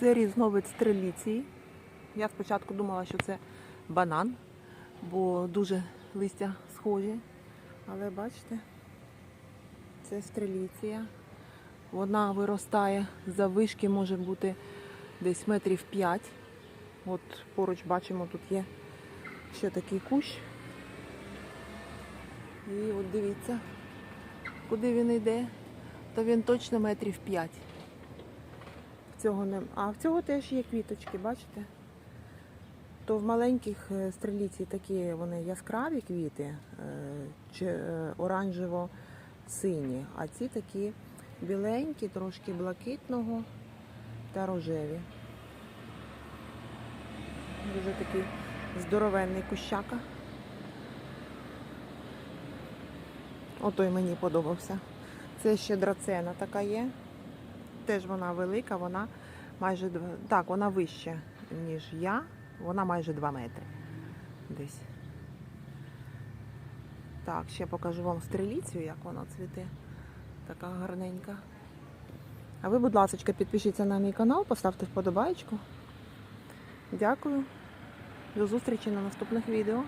Це різновид стреліції. Я спочатку думала, що це банан, бо дуже листя схожі. Але бачите, це стреліція. Вона виростає за вишки, може бути десь метрів 5. От поруч бачимо, тут є ще такий кущ. І от дивіться, куди він йде, то він точно метрів 5. Цього не... А в цього теж є квіточки, бачите? То в маленьких е, стреліці такі вони яскраві квіти, е, чи е, оранжево-сині, а ці такі біленькі, трошки блакитного та рожеві. Дуже такий здоровенний кущака. Отой мені подобався. Це ще драцена така є. Теж вона велика, вона майже так, вона вища, ніж я. Вона майже 2 метри. Десь. Так, ще покажу вам стреліцю, як вона цвіте. Така гарненька. А ви, будь ласка, підпишіться на мій канал, поставте вподобайку. Дякую. До зустрічі на наступних відео.